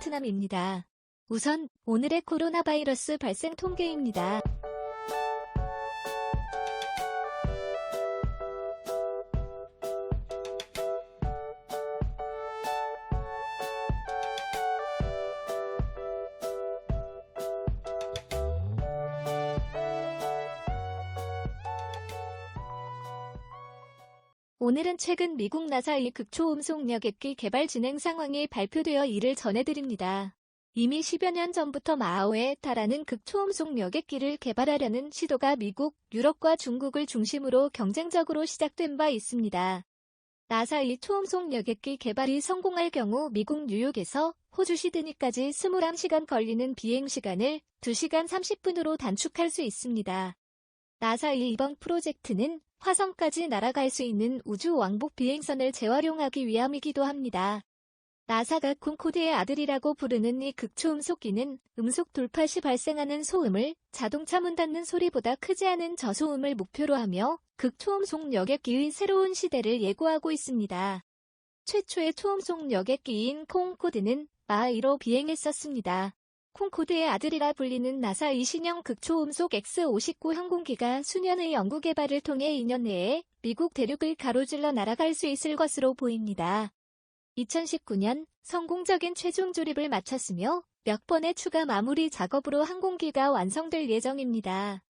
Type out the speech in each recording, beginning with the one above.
베트남입니다. 우선 오늘의 코로나 바이러스 발생 통계입니다. 오늘은 최근 미국 나사의 극초음속 여객기 개발 진행 상황이 발표되어 이를 전해드립니다. 이미 10여 년 전부터 마오에 달하는 극초음속 여객기를 개발하려는 시도가 미국, 유럽과 중국을 중심으로 경쟁적으로 시작된 바 있습니다. 나사의 초음속 여객기 개발이 성공할 경우 미국 뉴욕에서 호주 시드니까지 21시간 걸리는 비행 시간을 2시간 30분으로 단축할 수 있습니다. 나사의 이번 프로젝트는 화성까지 날아갈 수 있는 우주 왕복 비행선을 재활용하기 위함이기도 합니다. 나사가 콘코드의 아들이라고 부르는 이 극초음속기는 음속 돌파 시 발생하는 소음을 자동차 문 닫는 소리보다 크지 않은 저소음을 목표로 하며 극초음속 여객기의 새로운 시대를 예고하고 있습니다. 최초의 초음속 여객기인 콩코드는 마2로 비행했었습니다. 콩코드의 아들이라 불리는 나사의 신형 극초음속 X-59 항공기가 수년의 연구개발을 통해 2년 내에 미국 대륙을 가로질러 날아갈 수 있을 것으로 보입니다. 2019년 성공적인 최종 조립을 마쳤으며 몇 번의 추가 마무리 작업으로 항공기가 완성될 예정입니다.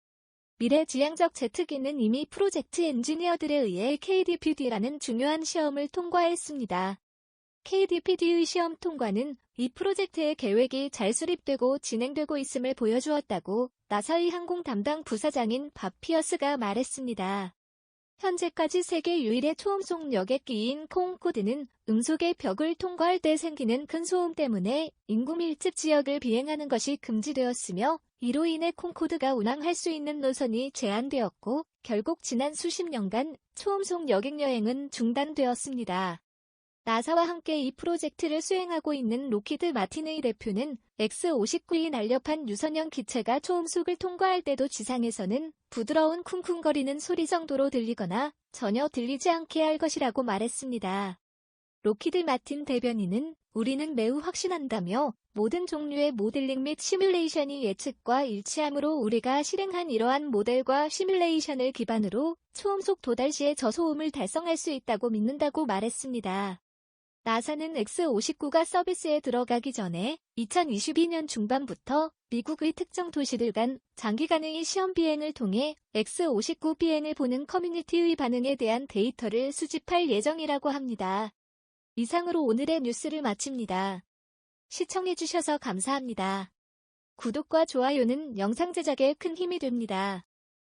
미래지향적 제트기는 이미 프로젝트 엔지니어들에 의해 KDPD라는 중요한 시험을 통과했습니다. KDPD의 시험 통과는 이 프로젝트의 계획이 잘 수립되고 진행되고 있음을 보여주었다고 나사의 항공 담당 부사장인 밥 피어스가 말했습니다. 현재까지 세계 유일의 초음속 여객기인 콩코드는 음속의 벽을 통과할 때 생기는 큰 소음 때문에 인구 밀집 지역을 비행하는 것이 금지되었으며 이로 인해 콩코드가 운항할 수 있는 노선이 제한되었고 결국 지난 수십 년간 초음속 여객 여행은 중단되었습니다. 나사와 함께 이 프로젝트를 수행하고 있는 로키드 마틴의 대표는 X-59이 날렵한 유선형 기체가 초음속을 통과할 때도 지상에서는 부드러운 쿵쿵거리는 소리 정도로 들리거나 전혀 들리지 않게 할 것이라고 말했습니다. 로키드 마틴 대변인은 우리는 매우 확신한다며 모든 종류의 모델링 및 시뮬레이션이 예측과 일치하므로 우리가 실행한 이러한 모델과 시뮬레이션을 기반으로 초음속 도달 시의 저소음을 달성할 수 있다고 믿는다고 말했습니다. 나사는 X-59가 서비스에 들어가기 전에 2022년 중반부터 미국의 특정 도시들 간 장기간의 시험 비행을 통해 X-59 비행을 보는 커뮤니티의 반응에 대한 데이터를 수집할 예정이라고 합니다. 이상으로 오늘의 뉴스를 마칩니다. 시청해주셔서 감사합니다. 구독과 좋아요는 영상 제작에 큰 힘이 됩니다.